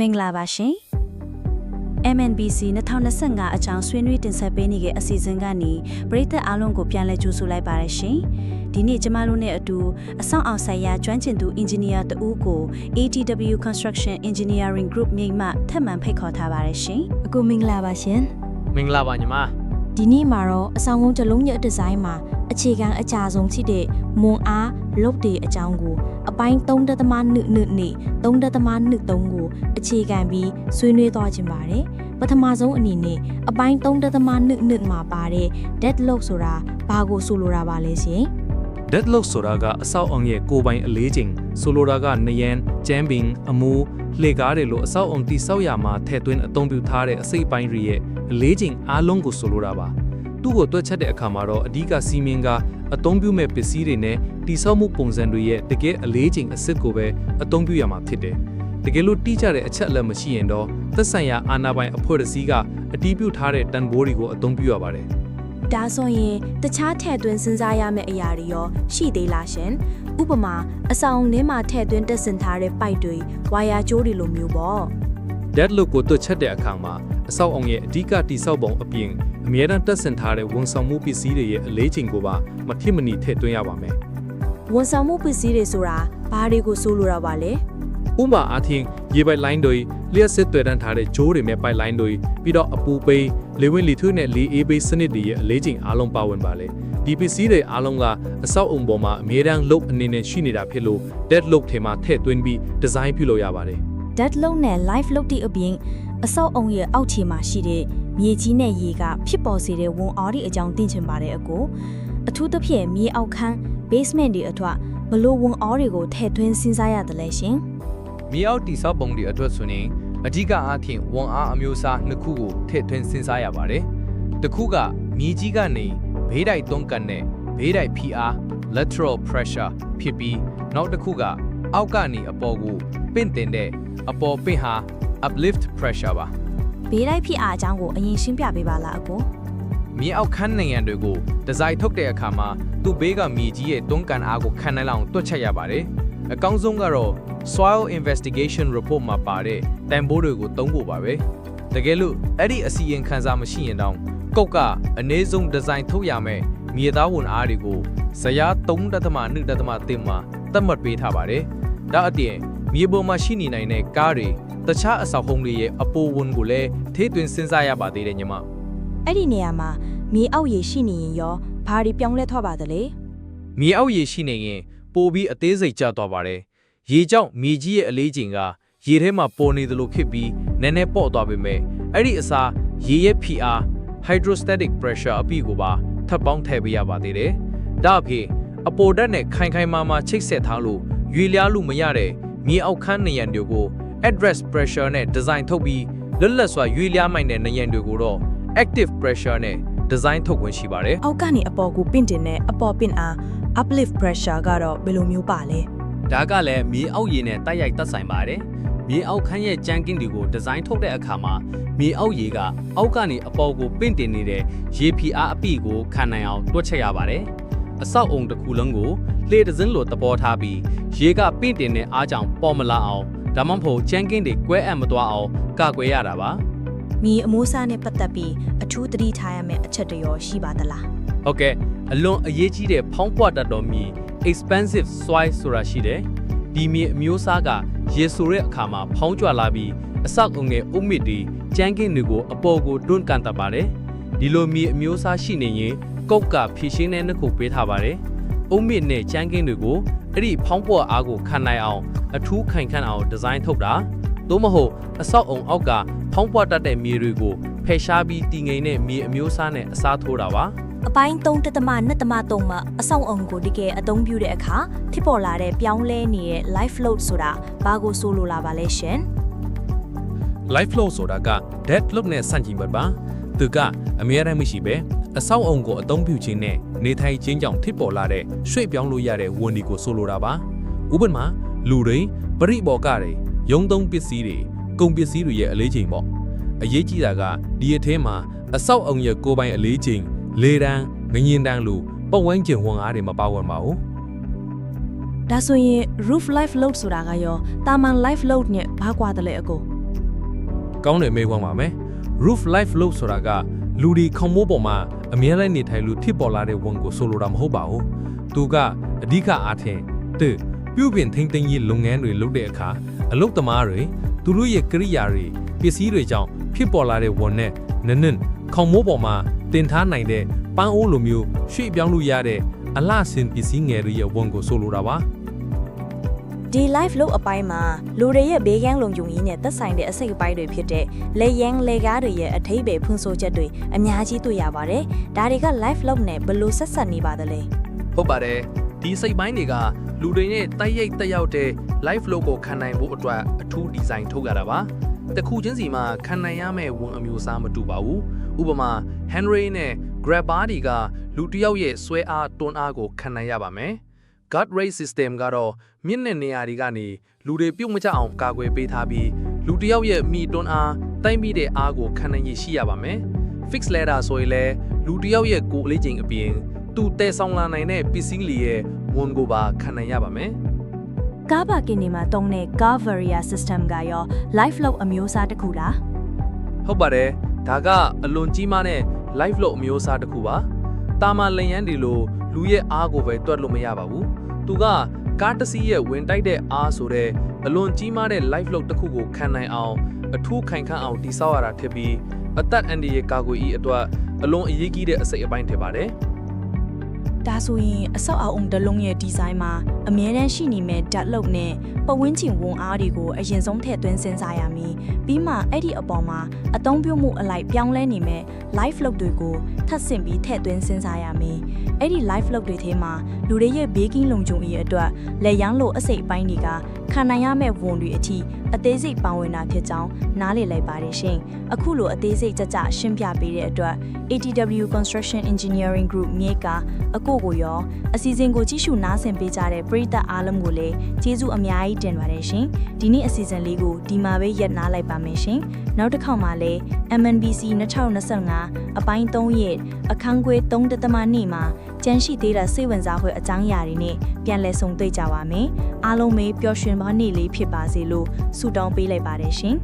မင်္ဂလာပါရှင် MNBC 2025အကြောင်းဆွေးနွေးတင်ဆက်ပေးနေတဲ့အစီအစဉ်ကနေပရိသတ်အားလုံးကိုပြန်လည်ကြိုဆိုလိုက်ပါရရှင်ဒီနေ့ကျမတို့နဲ့အတူအဆောင်အောင်ဆိုင်ရာကျွမ်းကျင်သူအင်ဂျင်နီယာတဦးကို ATW Construction Engineering Group မြိတ်မှထပ်မံဖိတ်ခေါ်ထားပါရရှင်အကိုမင်္ဂလာပါရှင်မင်္ဂလာပါညီမ ဒီနေ့မှာတော့အဆောင်ကုန်းတစ်လုံးရဲ့ဒီဇိုင်းမှာအခြေခံအကြဆုံးဖြစ်တဲ့မွန်အားလုတ်တွေအကြောင်းကိုအပိုင်း3.2နှစ်နဲ့3.2 3ကိုအခြေခံပြီးဆွေးနွေးသွားခြင်းပါတယ်ပထမဆုံးအနေနဲ့အပိုင်း3.2နှစ်မှာပါတဲ့ deadlock ဆိုတာဘာကိုဆိုလိုတာပါလဲရှင် deadlock ဆိုတာကအဆောက်အုံရဲ့ကိုယ်ပိုင်အလေးချိန် ဆိုလိုတာကနယန်ကျမ်းပင်အမူလှေကားတွေလိုအဆောက်အုံတိဆောက်ရာမှာထည့်သွင်းအသုံးပြုထားတဲ့အစိတ်ပိုင်းတွေရဲ့အလေးချိန်အားလုံးကိုဆိုလိုတာပါသူ့ကိုတွက်ချက်တဲ့အခါမှာတော့အဓိကစီမင်းကအသုံးပြုမဲ့ပစ္စည်းတွေနဲ့တိဆောက်မှုပုံစံတွေရဲ့တကယ်အလေးချိန်အစစ်ကိုပဲအသုံးပြုရမှာဖြစ်တယ်တကယ်လို့တိကျတဲ့အချက်အလက်မရှိရင်တော့သက်ဆိုင်ရာအာဏာပိုင်အဖွဲ့အစည်းကအတီးပြုထားတဲ့တန်ဖိုးတွေကိုအသုံးပြုရပါတယ် ဒါဆိုရင်တခြားထည့်သွင်းစဉ်းစားရမယ့်အရာတွေရောရှိသေးလားရှင်ဥပမာအဆောင်ထဲမှာထည့်သွင်းတက်ဆင်ထားတဲ့ပိုက်တွေဝါယာကြိုးတွေလိုမျိုးပေါ့ deadlock ကိုတွက်ချက်တဲ့အခါမှာအဆောက်အုံရဲ့အဓိကတိဆောက်ပုံအပြင်အမြဲတမ်းတက်ဆင်ထားတဲ့ဝန်ဆောင်မှုပစ္စည်းတွေရဲ့အလေးချိန်ကိုပါမဖြစ်မနီထည့်သွင်းရပါမယ်ဝန်ဆောင်မှုပစ္စည်းတွေဆိုတာဘာတွေကိုဆိုလိုတာပါလဲ။ဥပမာအားဖြင့်ရေပိုက်လိုင်းတွေလျှက်စစ်တွေ့တန်းထားတဲ့ဂျိုးတွေနဲ့ပိုက်လိုင်းတွေပြီးတော့အပူပေး လေဝင်လီထွေးနဲ့လေအေးပေးစနစ်တွေရဲ့အလေးချိန်အားလုံးပါဝင်ပါလေ။ဒီပစ္စည်းတွေအားလုံးကအဆောက်အုံပေါ်မှာအမြဲတမ်းလုတ်အနေနဲ့ရှိနေတာဖြစ်လို့ deadlock ထဲမှာထည့်သွင်းပြီးဒီဇိုင်းပြုလုပ်ရပါတယ်။ deadlock နဲ့ live load တွေအပြင်အဆောက်အုံရဲ့အောက်ခြေမှာရှိတဲ့မြေကြီးနဲ့ရေကဖြစ်ပေါ်စေတဲ့ဝန်အားတွေအကြောင်းသိချင်ပါတယ်အကိုအထူးသဖြင့်မြေအောက်ခန်း basement တွေအထွတ်ဘလို့ဝန်အားတွေကိုထည့်သွင်းစဉ်းစားရတယ်လဲရှင်မြေအောက်တိဆောက်ပုံတွေအတွက်ဆိုရင် အဓိကအားဖြင့်ဝန်အားအမျိုးအစားနှစ်ခုကိုထည့်သွင်းစဉ်းစားရပါတယ်။တစ်ခုကမြေကြီးကနေဘေးတိုက်သွန်းကန်တဲ့ဘေးတိုက်ဖိအား lateral pressure ဖြစ်ပြီးနောက်တစ်ခုကအောက်ကနေအပေါ်ကိုပင့်တင်တဲ့အပေါ်ပင့်ဟာ uplift pressure ပါဘေးလိုက်ဖြစ်အားအကြောင်းကိုအရင်ရှင်းပြပေးပါလားအကိုမြေအောက်ခန်းနိုင်ငံတွေကိုဒီဇိုင်းထုတ်တဲ့အခါမှာသူ့ဘေးကမြေကြီးရဲ့တွန်းကန်အားကိုခံနိုင်လောက်တွက်ချက်ရပါတယ်။ အကောင်းဆုံးကတော့ soil investigation report မှာပါတဲ့တန်ဖိုးတွေကိုသုံးဖို့ပါပဲ။တကယ်လို့အဲ့ဒီအစီရင်ခံစာမရှိရင်တောင်ကုတ်ကအနည်းဆုံးဒီဇိုင်းထုတ်ရမယ်မြေသားဝန်အားတွေကိုဇယား3.2.3မှာသတ်မှတ်ပေးထားပါတယ်။ဒါအပြင်မြေပေါ်မှာရှိနေနိုင်တဲ့ကားတွေတခြားအဆောက်အုံတွေရဲ့အပိုဝန်ကိုလည်းထိသွင်းစဉ်းစားရပါသေးတယ်ညီမအဲ့ဒီနေရာမှာမြေအောက်ရေရှိနေရင်ရောဘာတွေပြောင်းလဲထွက်ပါသလဲမြေအောက်ရေရှိနေရင် ပိုပြီးအသေးစိတ်ကျသွားပါတယ်။ရေကြောင့်မြေကြီးရဲ့အလေးချိန်ကရေထဲမှာပေါ်နေသလိုဖြစ်ပြီးနည်းနည်းပေါ့သွားပေမဲ့အဲ့ဒီအစားရေရဲ့ဖိအား hydrostatic pressure အပြည့်ကိုပါထပ်ပေါင်းထည့်ပေးရပါသေးတယ်။ဒါအဖြစ်အပေါ်ဓာတ်နဲ့ခိုင်ခိုင်မာမာချိတ်ဆက်ထားလို့ရွေလျားလို့မရတဲ့မြေအောက်ခန်းနေရန်တွေကို address pressure နဲ့ design ထုတ်ပြီးလွတ်လပ်စွာရွေလျားမိုင်တဲ့နေရန်တွေကိုတော့ active pressure နဲ့ design ထုတ်ခွင့်ရှိပါတယ်အောက်ကနေအပေါ်ကိုပင့်တင်တဲ့အပေါ်ပင့်အား uplift pressure ကတော့ဘယ်လိုမျိုးပါလဲဒါကလည်းမြေအောက်ရေနဲ့တိုက်ရိုက်သက်ဆိုင်ပါတယ်။မြေအောက်ခန်းရဲ့ကြမ်းကင်းတွေကိုဒီဇိုင်းထုတ်တဲ့အခါမှာမြေအောက်ရေကအောက်ကနေအပေါ်ကိုပင့်တင်နေတဲ့ရေဖီအားအပြည့်ကိုခံနိုင်အောင်တွက်ချက်ရပါတယ်။အဆောက်အုံတစ်ခုလုံးကိုလှေတစ်စင်းလိုသဘောထားပြီးရေကပင့်တင်တဲ့အားကြောင့်ပေါ်မလာအောင်ဒါမှမဟုတ်ကြမ်းကင်းတွေကွဲအပ်မသွားအောင်ကာကွယ်ရတာပါ။ မြေအမိုးစားနဲ့ပတ်သက်ပြီးအထူးသတိထားရမယ့်အချက်တွေရောရှိပါသလားဟုတ်ကဲ့အလွန်အရေးကြီးတဲ့ဖောင်းပွားတတ်တော်မြေ expensive soil ဆိုတာရှိတယ်ဒီမြေအမျိုးအစားကရေဆိုတဲ့အခါမှာဖောင်းကြွလာပြီးအဆောက်အုံငယ်အုတ်မြစ်တွေကျန်းကင်းတွေကိုအပေါ်ကိုတွန်းကန်တတ်ပါတယ်ဒီလိုမြေအမျိုးအစားရှိနေရင်ကုတ်ကဖြည့်ရှင်းတဲ့နှစ်ခုပေးထားပါတယ်အုတ်မြစ်နဲ့ကျန်းကင်းတွေကိုအဲ့ဒီဖောင်းပွားအားကိုခံနိုင်အောင်အထူးခိုင်ခန့်အောင်ဒီဇိုင်းထုတ်တာသို့မဟုတ်အဆောက်အုံအောက်က ဖောင်းပွားတတ်တဲ့မြေတွေကိုဖယ်ရှားပြီးတည်ငြိမ်တဲ့မြေအမျိုးအစားနဲ့အစားထိုးတာပါအပိုင်း3တက်တမ2တမ3မှာအဆောင်အုံကိုတကယ်အသုံးပြုတဲ့အခါဖြစ်ပေါ်လာတဲ့ပြောင်းလဲနေတဲ့ life load ဆိုတာဘာကိုဆိုလိုလာပါလဲရှင် life flow ဆိုတာက deadlock နဲ့ဆန့်ကျင်ဘက်ပါသူကအမြဲတမ်းမရှိပဲအဆောက်အုံကိုအသုံးပြုခြင်းနဲ့နေထိုင်ခြင်းကြောင့်ဖြစ်ပေါ်လာတဲ့ရွှေ့ပြောင်းလို့ရတဲ့ဝန်ဒီကိုဆိုလိုတာပါဥပမာလူတွေပရိဘောကတွေရုံသုံးပစ္စည်းတွေ ကုန်ပစ္စည်းတွေရဲ့အလေးချိန်ပေါ့အရေးကြီးတာကဒီအထဲမှာအဆောက်အုံရဲ့ကိုယ်ပိုင်အလေးချိန်လေတန်းငရင်တန်းလို့ပတ်ဝန်းကျင်ဝန်အားတွေမပါဝင်ပါဘူးဒါဆိုရင် roof life load ဆိုတာကရောတာမန် life load နဲ့ဘာကွာတယ်လဲအကိုကောင်းတဲ့မေးခွန်းပါမယ် roof life load ဆိုတာကလူဒီခေါမိုးပေါ်မှာအမြဲတမ်းနေထိုင်လို့ဖြစ်ပေါ်လာတဲ့ဝန်ကိုဆိုလိုတာမဟုတ်ပါဘူးသူကအဓိကအားဖြင့်သူပြုပြင်ထိန်းသိမ်းရေးလုပ်ငန်းတွေလုပ်တဲ့အခါ အလုပ်သမားတွေသူတို့ရဲ့ကိရိယာတွေပစ္စည်းတွေကြောင့်ဖြစ်ပေါ်လာတဲ့ဝန်နဲ့နနင်ခေါမိုးပေါ်မှာတင်ထားနိုင်တဲ့ပန်းအိုးလိုမျိုးရွှေ့ပြောင်းလို့ရတဲ့အလှဆင်ပစ္စည်းငယ်တွေရဲ့ဝန်ကိုဆိုလိုတာပါဒီ live လို့အပိုင်းမှာလူတွေရဲ့ဘေးကန်းလုံခြုံရေးနဲ့သက်ဆိုင်တဲ့အစိတ်အပိုင်းတွေဖြစ်တဲ့လေယန်းလေကားတွေရဲ့အထိပ္ပယ်ဖွံ့ဆိုချက်တွေအများကြီးတွေ့ရပါတယ်။ဒါတွေက live လို့နဲ့ဘယ်လို့ဆက်ဆက်နေပါသလဲဟုတ်ပါတယ်ဒီစိတ်ပိုင်းတွေကလူတွေနဲ့တိုက်ရိုက်တက်ရောက်တဲ့ live flow ကိုခံနိုင်ဖို့အတွက်အထူးဒီဇိုင်းထုတ်ရတာပါတစ်ခုချင်းစီမှာခံနိုင်ရမယ့်ဝန်အမျိုးအစားမတူပါဘူးဥပမာ Henry နဲ့ Grabber တွေကလူတစ်ယောက်ရဲ့ဆွဲအားတွန်းအားကိုခံနိုင်ရပါမယ် guard rate system ကတော့မြင့်တဲ့နေရာတွေကနေလူတွေပြုတ်မကျအောင်ကာကွယ်ပေးထားပြီးလူတစ်ယောက်ရဲ့မိတွန်းအားတိုင်းပြီးတဲ့အားကိုခံနိုင်ရရှိရပါမယ် fix ladder ဆိုရင်လည်းလူတစ်ယောက်ရဲ့ကိုယ်အလေးချိန်အပြင်သူတဲဆောင်လာနိုင်တဲ့ပစ္စည်းလီရဲ့ဝန်ကိုပါခံနိုင်ရပါမယ်။ ကားပါကင်တွေမှာတုံးတဲ့ car barrier system ကရော live လို့အမျိုးအစားတစ်ခုလားဟုတ်ပါတယ်ဒါကအလွန်ကြီးမားတဲ့ live လို့အမျိုးအစားတစ်ခုပါတာမန်လင်ရန်ဒီလိုလူရဲ့အားကိုပဲတွက်လို့မရပါဘူးသူကကားတစ်စီးရဲ့ဝင်တိုက်တဲ့အားဆိုတဲ့အလွန်ကြီးမားတဲ့ live လို့တစ်ခုကိုခံနိုင်အောင်အထူးခိုင်ခန့်အောင်တိစောက်ရတာဖြစ်ပြီးအသက်အန္တရာယ်ကာကွယ်ရေးအတွက်အလွန်အရေးကြီးတဲ့အစိတ်အပိုင်းဖြစ်ပါတယ် ဒါဆိုရင်အဆောက်အအုံတစ်လုံးရဲ့ဒီဇိုင်းမှာအမြဲတမ်းရှိနေမဲ့ဓာတ်လုံနဲ့ပတ်ဝန်းကျင်ဝန်အားတွေကိုအရင်ဆုံးထည့်သွင်းစဉ်းစားရမည်ပြီးမှအဲ့ဒီအပေါ်မှာအသုံးပြုမှုအလိုက်ပြောင်းလဲနေမဲ့ live log တွေကိုထပ်ဆင့်ပြီးထည့်သွင်းစဉ်းစားရမည်အဲ့ဒီ live log တွေထဲမှာလူတွေရဲ့ဘေးကင်းလုံခြုံရေးအတွက်လက်ရန်လိုအစိတ်အပိုင်းတွေက ခံနိုင်ရမဲ့ဝန်တွေအထိအသေးစိတ်ပါဝင်တာဖြစ်ကြောင်းနားလည်လိုက်ပါတယ်ရှင်အခုလိုအသေးစိတ်ကြကြရှင်းပြပေးတဲ့အတွက် ATW Construction Engineering Group မြေကအကိုကိုရောအစီအစဉ်ကိုကြည့်ရှုနားဆင်ပေးကြတဲ့ပရိသတ်အားလုံးကိုလည်းကျေးဇူးအများကြီးတင်ပါတယ်ရှင်ဒီနေ့အစီအစဉ်လေးကိုဒီမှာပဲရပ်နားလိုက်ပါမယ်ရှင်နောက်တစ်ခေါက်မှာလည်း MNBC 2025အပိုင်း3ရက်အခန်းခွဲ3တသမနေ့မှာ ကျန်းရှိသေးတဲ့စိတ်ဝင်စားဖွယ်အကြောင်းအရာတွေနဲ့ပြန်လည်ဆုံတွေ့ကြပါမယ်အားလုံးပဲပျော်ရွှင်ပါနေ့လေးဖြစ်ပါစေလို့ဆုတောင်းပေးလိုက်ပါတယ်ရှင်